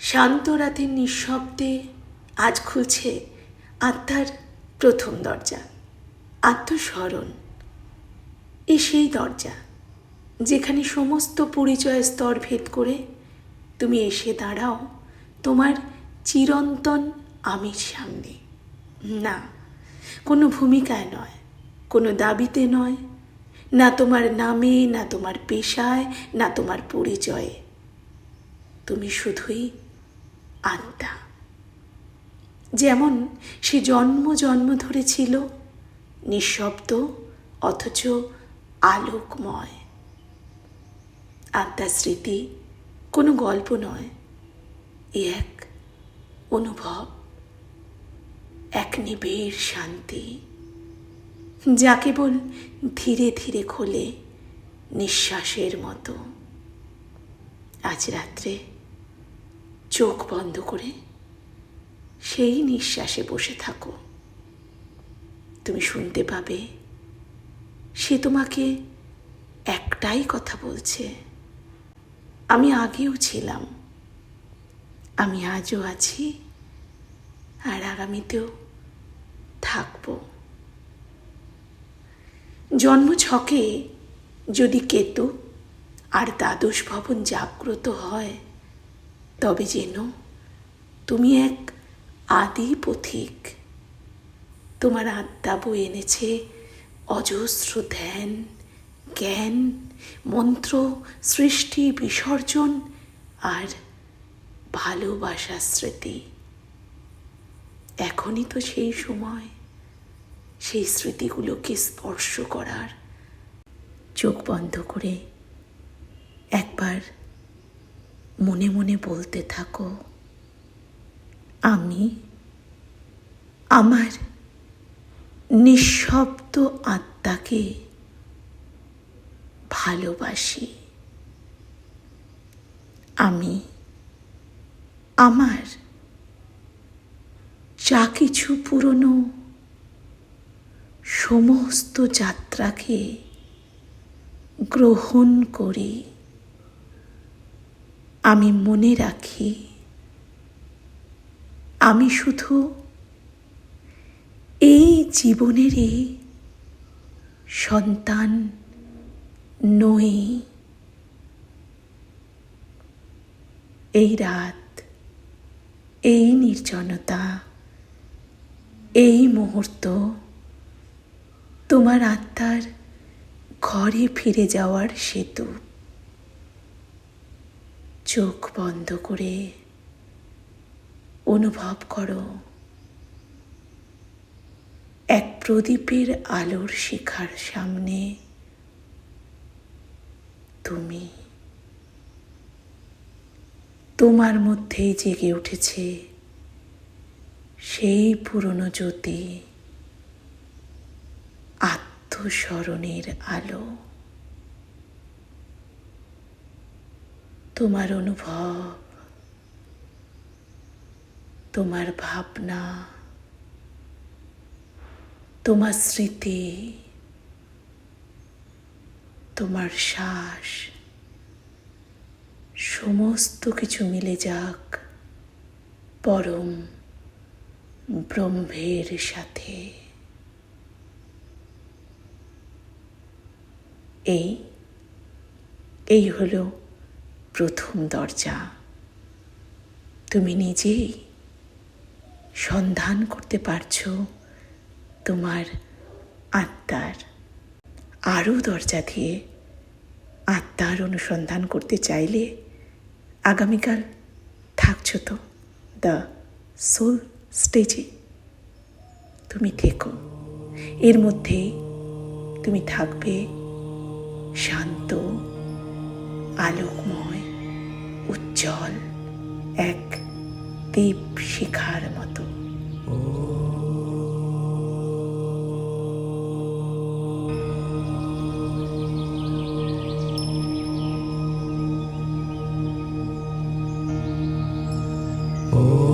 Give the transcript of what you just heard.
শান্ত রাতের নিঃশব্দে আজ খুলছে আত্মার প্রথম দরজা, আত্মস্মরণ। এ সেই দরজা যেখানে সমস্ত পরিচয় স্তর ভেদ করে তুমি এসে দাঁড়াও তোমার চিরন্তন আমির সামনে। না, কোনো ভূমিকায় নয়, কোনো দাবিতে নয়। না তোমার নামে, না তোমার পেশায়, না তোমার পরিচয়ে। তুমি শুধুই আত্মা। যেমন সে জন্ম জন্ম ধরে ছিল নিঃশব্দ অথচ আলোকময়। আত্মার স্মৃতি কোনো গল্প নয়, এ এক অনুভব, এক নিবিড় শান্তি, যা কেবল ধীরে ধীরে খোলে নিঃশ্বাসের মতো। আজ রাত্রে চোখ বন্ধ করে সেই নিঃশ্বাসে বসে থাকো। তুমি শুনতে পাবে, সে তোমাকে একটাই কথা বলছে, আমি আগেও ছিলাম, আমি আজও আছি আর আগামীতেও থাকব। জন্ম ছকে যদি কেতু আর দ্বাদশ ভবন জাগ্রত হয় তবে যেন তুমি এক আদি পথিক। তোমার আত্মা বই এনেছে অজস্র ধ্যান, জ্ঞান, মন্ত্র, সৃষ্টি, বিসর্জন আর ভালোবাসা স্মৃতি। এখনই তো সেই সময়, সেই স্মৃতিগুলোকে স্পর্শ করার চোখ বন্ধ করে একবার মনে মনে বলতে থাকো, আমি আমার নিঃশব্দ আত্মাকে ভালোবাসি। আমি আমার যা কিছু পুরনো সমস্ত যাত্রাকে গ্রহণ করি। আমি মনে রাখি, আমি শুধু এই জীবনেরই সন্তান নই। এই রাত, এই নির্জনতা, এই মুহূর্ত তোমার আত্মার ঘরে ফিরে যাওয়ার সেতু। চোখ বন্ধ করে অনুভব করো এক প্রদীপের আলোর শিখার সামনে তুমি। তোমার মধ্যেই জেগে উঠেছে সেই পুরনো জ্যোতি, আত্মস্মরণের আলো। তোমার অনুভব, তোমার ভাবনা, তোমার স্মৃতি, তোমার শ্বাস, সমস্ত কিছু মিলে যাক পরম ব্রহ্মের সাথে। এই এই হলো প্রথম দরজা। তুমি নিজেই সন্ধান করতে পারছ তোমার আত্মার। আরও দরজা দিয়ে আত্মার অনুসন্ধান করতে চাইলে আগামীকাল থাকছো তো দ্য সোল স্টেজে। তুমি থেকো। এর মধ্যেই তুমি থাকবে শান্ত, আলোকময় উজ্জ্বল এক দীপ শিখার মতো। Oh